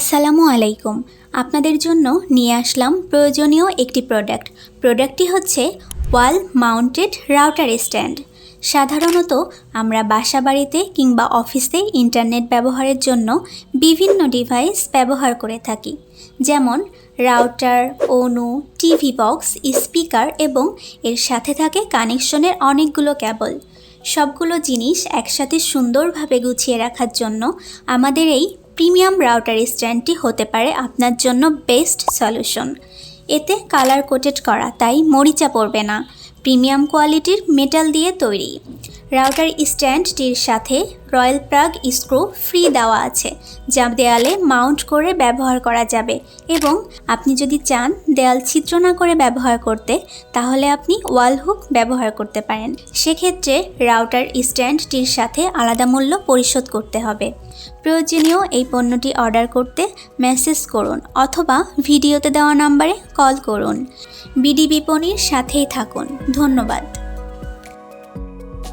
আসসালামু আলাইকুম। আপনাদের জন্য নিয়ে আসলাম প্রয়োজনীয় একটি প্রোডাক্ট। প্রোডাক্টটি হচ্ছে ওয়াল মাউন্টেড রাউটার স্ট্যান্ড। সাধারণত আমরা বাসা বাড়িতে কিংবা অফিসে ইন্টারনেট ব্যবহারের জন্য বিভিন্ন ডিভাইস ব্যবহার করে থাকি। যেমন রাউটার অনু টিভি বক্স, স্পিকার এবং এর সাথে থাকে কানেকশনের অনেকগুলো কেবল সবগুলো জিনিস একসাথে সুন্দরভাবে গুছিয়ে রাখার জন্য আমাদের এই প্রিমিয়াম রাউটার স্ট্যান্ডটি হতে পারে আপনার জন্য বেস্ট সলিউশন। এতে কালার কোটেড করা, তাই মরিচা পড়বে না। প্রিমিয়াম কোয়ালিটির মেটাল দিয়ে তৈরি। রাউটার স্ট্যান্ডটির সাথে রয়্যাল প্রাগ স্ক্রু ফ্রি দেওয়া আছে। যা দেয়ালে মাউন্ট করে ব্যবহার করা যাবে এবং আপনি যদি চান দেয়াল ছিদ্র না করে ব্যবহার করতে, তাহলে আপনি ওয়াল হুক ব্যবহার করতে পারেন। সেক্ষেত্রে রাউটার স্ট্যান্ডটির সাথে আলাদা মূল্য পরিশোধ করতে হবে। প্রয়োজনীয় এই পণ্যটি অর্ডার করতে মেসেজ করুন অথবা ভিডিওতে দেওয়া নাম্বারে কল করুন। বিডি বিপণির সাথেই থাকুন। ধন্যবাদ।